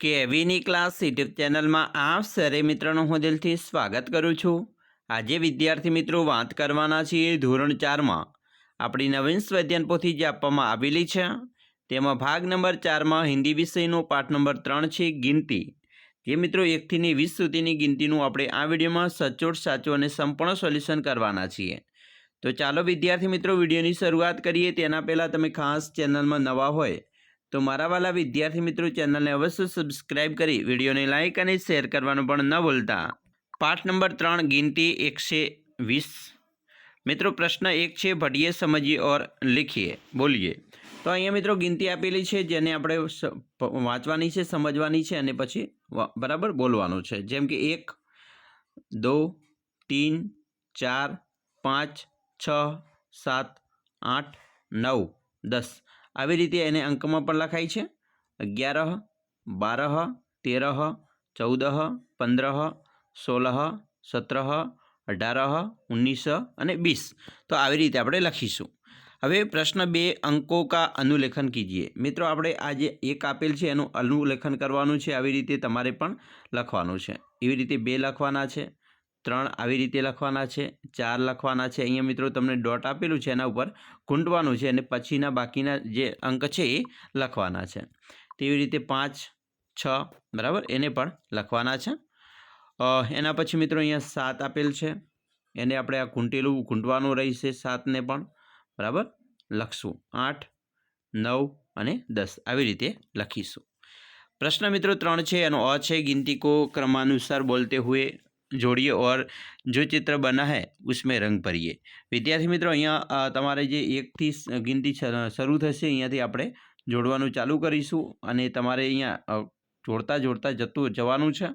કેવીની class YouTube ચેનલમાં આપ સરે મિત્રોનું હું દિલથી સ્વાગત કરું છું. આજે વિદ્યાર્થી મિત્રો વાત કરવાના છીએ ધોરણ ચારમાં. આપણી નવીન સ્વાધ્યાયન પોથી જે આપવામાં આવેલી છે, તેમાં ભાગ નંબર ચારમાં હિન્દી વિષયનો પાઠ નંબર ત્રણ છે ગિનતી. જે મિત્રો એકથી વીસ સુધીની ગિનતીનું આપણે આ વિડીયોમાં સચોટ, સાચું અને સંપૂર્ણ સોલ્યુશન કરવાના છીએ. તો ચાલો વિદ્યાર્થી મિત્રો વિડીયોની શરૂઆત કરીએ. તેના પહેલાં તમે ખાસ ચેનલમાં નવા હોય તો મારા વાલા વિદ્યાર્થી મિત્રો ચેનલને અવશ્ય સબસ્ક્રાઇબ કરી વિડીયોને લાઇક અને શેર કરવાનું પણ ન ભૂલતા. પાઠ નંબર ત્રણ, ગિનતી એકસે વીસ. મિત્રો, પ્રશ્ન એક છે ભટીએ સમજીએ ઓર લીખીએ. બોલીએ. તો અહીંયા મિત્રો ગિનતી આપેલી છે, જેને આપણે વાંચવાની છે, સમજવાની છે અને પછી બરાબર બોલવાનું છે. જેમ કે એક, દો, તીન, ચાર, પાંચ, છ, સાત, આઠ, નવ, દસ. આવી રીતે એને અંકમાં પણ લખાય છે. અગિયાર બાર તેર ચૌદ પંદર સોળ સત્રહ અઢાર ઓગણીસ અને બીસ તો આવી રીતે આપણે લખીશું. હવે પ્રશ્ન બે, અંકો કા અનુલેખન કીજીએ. મિત્રો, આપણે આ જે એક આપેલ છે, એનું અનુલેખન કરવાનું છે. આવી રીતે તમારે પણ લખવાનું છે. એવી રીતે બે લખવાના છે. ત્રણ આવી રીતે લખવાના છે, ચાર લખવાના છે. અહીંયા મિત્રો તમને ડોટ આપેલું છે, એના ઉપર ઘૂંટવાનું છે અને પછીના બાકીના જે અંક છે એ લખવાના છે. તેવી રીતે પાંચ, છ, બરાબર? એને પણ લખવાના છે. એના પછી મિત્રો અહીંયા સાત આપેલ છે. એને આપણે આ ઘૂંટેલું ઘૂંટવાનું રહેશે સાતને પણ, બરાબર? લખશું. આઠ, નવ અને દસ આવી રીતે લખીશું. પ્રશ્ન મિત્રો ત્રણ છે, એનો અ છે, ગિનતીકો ક્રમાનુસાર બોલતે હુએ जोड़िए और जो चित्र बना है उसमें रंग भरिए વિદ્યાર્થી મિત્રો અહીંયા અ, તમારે જે એકથી સ- ગિનતી શ- શરૂ થશે અહીંયાથી આપણે જોડવાનું ચાલુ કરીશું અને તમારે અહીંયા અ, જોડતા જોડતા જતું જવાનું છે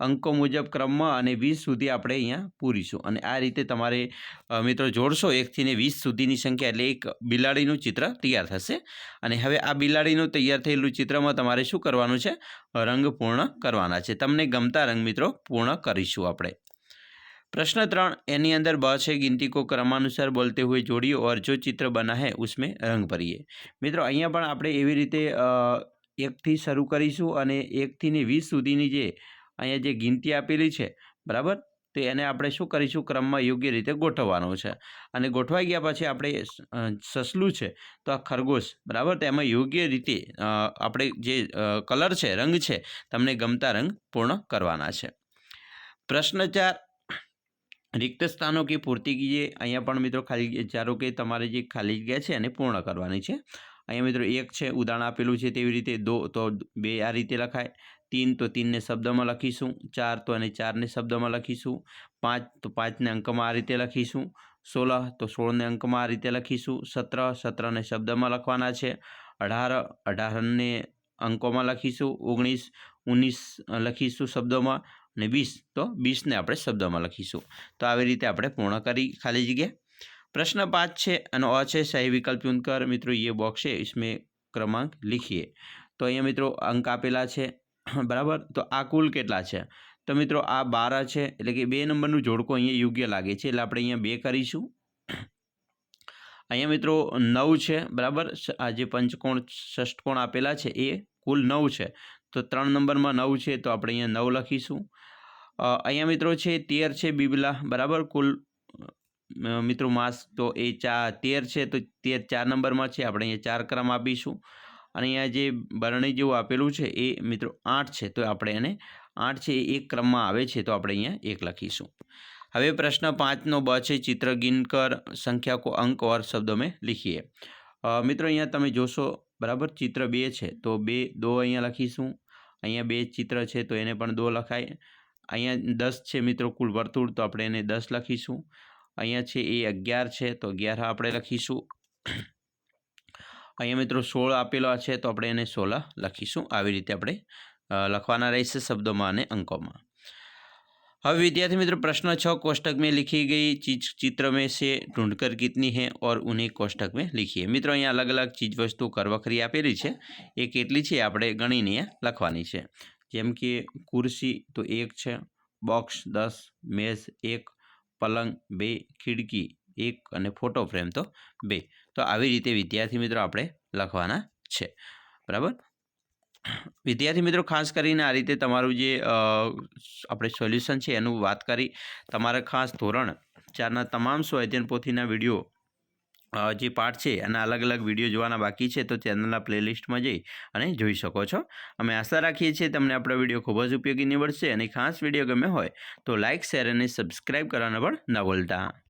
અંકો મુજબ ક્રમમાં અને વીસ સુધી આપણે અહીંયા પૂરીશું અને આ રીતે તમારે અ, મિત્રો જોડશો એકથી ને વીસ સુધીની સંખ્યા એટલે એક બિલાડીનું ચિત્ર તૈયાર થશે અને હવે આ બિલાડીનું તૈયાર થયેલું ચિત્રમાં તમારે શું કરવાનું છે રંગ પૂર્ણ કરવાના છે તમને ગમતા રંગ મિત્રો પૂર્ણ કરીશું આપણે પ્રશ્ન ત્રણ એની અંદર બ છે गिनती को क्रमानुसार बोलते हुए जोड़िए और जो चित्र बना है उसमें રંગ ભરીએ મિત્રો અહીંયા પણ આપણે એવી રીતે અ, એકથી શરૂ કરીશું અને એકથી ને વીસ સુધીની જે અહીંયા જે ગિનતી આપેલી છે, બરાબર? તો એને આપણે શું કરીશું? ક્રમમાં યોગ્ય રીતે ગોઠવવાનો છે. અને ગોઠવાઈ ગયા પછી આપણે સસલું છે, તો આ ખરગોશ, બરાબર? તો એમાં યોગ્ય રીતે આપણે જે કલર છે, રંગ છે, તમને ગમતા રંગ પૂર્ણ કરવાના છે. પ્રશ્ન ચાર, રિક્ત સ્થાનો કે પૂર્તિ કીજીએ અહીંયા પણ મિત્રો ખાલી ધારો કે તમારે જે ખાલી જગ્યા છે, એને પૂર્ણ કરવાની છે. અહીંયા મિત્રો એક છે, ઉદાહરણ આપેલું છે, તેવી રીતે દો, તો બે આ રીતે લખાય. તીન તો તીનને શબ્દમાં લખીશું ચાર તો અને ચારને શબ્દમાં લખીશું પાંચ તો પાંચને અંકમાં આ રીતે લખીશું સોળ તો સોળને અંકમાં આ રીતે લખીશું સત્ર સત્રને શબ્દમાં લખવાના છે અઢાર અઢારને અંકોમાં લખીશું ઓગણીસ ઉન્નીસ લખીશું શબ્દોમાં અને વીસ તો વીસને આપણે શબ્દમાં લખીશું તો આવી રીતે આપણે પૂર્ણ કરી ખાલી જગ્યા પ્રશ્ન પાંચ છે અને અ છે સહી વિકલ્પ ચૂન કર મિત્રો ये बॉक्स है इसमें ક્રમાંક લીખીએ તો અહીંયા મિત્રો અંક આપેલા છે બરાબર? તો આ કુલ કેટલા છે? તો મિત્રો આ બાર છે, એટલે કે બે નંબરનું જોડકો અહીંયા યોગ્ય લાગે છે, એટલે આપણે અહીંયા બે કરીશું. અહીંયા મિત્રો નવ છે, બરાબર? આ જે પંચકોણ ષષ્ટકોણ આપેલા છે, એ કુલ નવ છે. તો ત્રણ નંબરમાં નવ છે, તો આપણે અહીંયા નવ લખીશું. અહીંયા મિત્રો છે, તેર છે, બીબલા, બરાબર? કુલ મિત્રો માસ તો એ ચા, તેર છે, તો તેર ચાર નંબરમાં છે, આપણે અહીંયા ચાર ક્રમ આપીશું. અહીંયા જે બરણી જેવું આપેલું છે એ મિત્રો આઠ છે, તો આપણે એને આઠ છે એ એક ક્રમમાં આવે છે, તો આપણે અહીંયા એક લખીશું. હવે પ્રશ્ન પાંચનો બ છે ચિત્ર ગિનકર સંખ્યા કો અંક ઓર શબ્દો મેં લીખીએ. મિત્રો અહીંયા તમે જોશો, બરાબર ચિત્ર બે છે, તો બે, દો અહીંયા લખીશું. અહીંયા બે ચિત્ર છે, તો એને પણ દો લખાય. અહીંયા દસ છે મિત્રો કુલ વર્તુળ, તો આપણે એને દસ લખીશું. અહીંયા છે એ અગિયાર છે, તો અગિયાર આપણે લખીશું. અહીંયા મિત્રો સોળ આપેલા છે, તો આપણે એને સોલા લખીશું. આવી રીતે આપણે લખવાના રહેશે શબ્દોમાં અને અંકોમાં. હવે વિદ્યાર્થી મિત્રો, પ્રશ્ન છ, કોષ્ટક મેં लिखी ગઈ ચીજ ચિત્ર મેં છે, ઢૂંઢકર કિતની હે ઓર ઉન્हें કોષ્ટક મેં लिखिए મિત્રો, અહીંયા અલગ અલગ ચીજ વસ્તુ કરવખરી આપેલી છે. એ કેટલી છે, આપણે ગણીને લખવાની છે. જેમ કે, કુરશી તો એક છે, બોક્સ દસ, મેઝ એક, પલંગ બે, ખીડકી એક અને ફોટો ફ્રેમ તો બે. તો આવી રીતે વિદ્યાર્થી મિત્રો આપણે લખવાના છે. બરાબર? વિદ્યાર્થી મિત્રો, ખાસ કરીને આ રીતે તમારું જે આપણે સોલ્યુશન છે એનું વાત કરી. તમારે ખાસ ધોરણ ચારના તમામ સ્વાધ્યાયન પોથીના વીડિયો જે પાઠ છે એના અલગ અલગ વીડિયો જોવાના બાકી છે, તો ચેનલના પ્લેલિસ્ટમાં જઈ અને જોઈ શકો છો. અમે આશા રાખીએ છીએ તમને આપણો વીડિયો ખૂબ જ ઉપયોગી નીવડશે અને ખાસ વીડિયો ગમે હોય તો લાઇક શેર અને સબસ્ક્રાઇબ કરવાના પણ ન ભૂલતા.